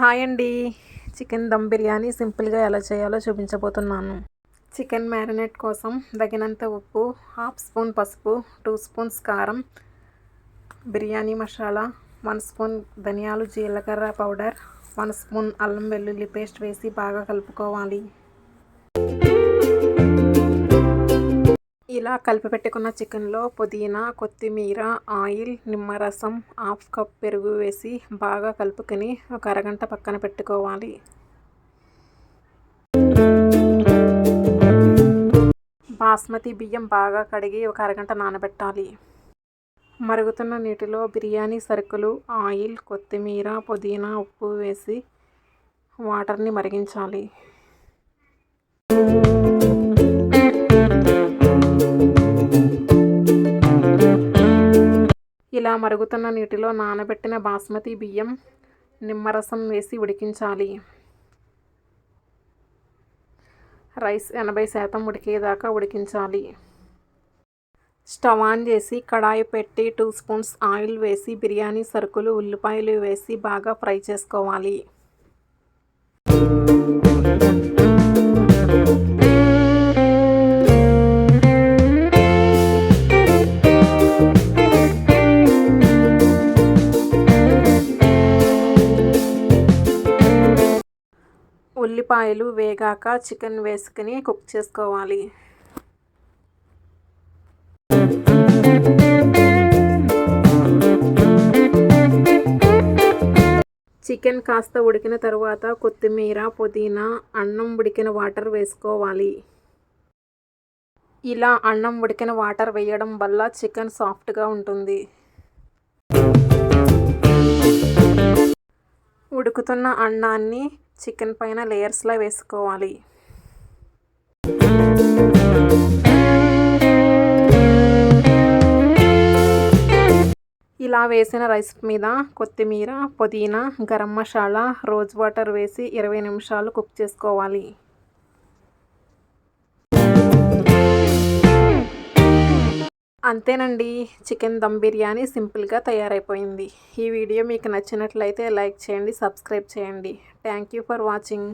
Hi అండి. Chicken dum biryani సింపుల్గా ఎలా చేయాలో చూపించబోతున్నాను. చికెన్ మ్యారినేట్ కోసం తగినంత ఉప్పు హాఫ్ స్పూన్ పసుపు టూ స్పూన్స్ కారం బిర్యానీ మసాలా వన్ స్పూన్ ధనియాలు జీలకర్ర పౌడర్ వన్ స్పూన్ అల్లం వెల్లుల్లి పేస్ట్ వేసి బాగా కలుపుకోవాలి. ఇలా కలిపి పెట్టుకున్న చికెన్లో పుదీనా కొత్తిమీర ఆయిల్ నిమ్మరసం హాఫ్ కప్ పెరుగు వేసి బాగా కలుపుకొని ఒక అరగంట పక్కన పెట్టుకోవాలి. బాస్మతి బియ్యం బాగా కడిగి ఒక అరగంట నానబెట్టాలి. మరుగుతున్న నీటిలో బిర్యానీ సరుకులు ఆయిల్ కొత్తిమీర పుదీనా ఉప్పు వేసి వాటర్ని మరిగించాలి. ఇలా మరుగుతున్న నీటిలో నానబెట్టిన బాస్మతి బియ్యం నిమ్మరసం వేసి ఉడికించాలి. రైస్ ఎనభై శాతం ఉడికేదాకా ఉడికించాలి. స్టవ్ ఆన్ చేసి కడాయి పెట్టి టూ స్పూన్స్ ఆయిల్ వేసి బిర్యానీ సరుకులు ఉల్లిపాయలు వేసి బాగా ఫ్రై చేసుకోవాలి. ఉల్లిపాయలు వేగాక చికెన్ వేసుకుని కుక్ చేసుకోవాలి. చికెన్ కాస్త ఉడికిన తర్వాత కొత్తిమీర పుదీనా అన్నం ఉడికిన వాటర్ వేసుకోవాలి. ఇలా అన్నం ఉడికిన వాటర్ వేయడం వల్ల చికెన్ సాఫ్ట్గా ఉంటుంది. ఉడుకుతున్న అన్నాన్ని చికెన్ పైన లేయర్స్లో వేసుకోవాలి. ఇలా వేసిన రైస్ మీద కొత్తిమీర పుదీనా గరం మసాలా రోజ్ వాటర్ వేసి ఇరవై నిమిషాలు కుక్ చేసుకోవాలి. అంతేనండి. చికెన్ దమ్ బిర్యానీ సింపుల్గా తయారైపోయింది. ఈ వీడియో మీకు నచ్చినట్లయితే లైక్ చేయండి సబ్స్క్రైబ్ చేయండి. Thank you for watching.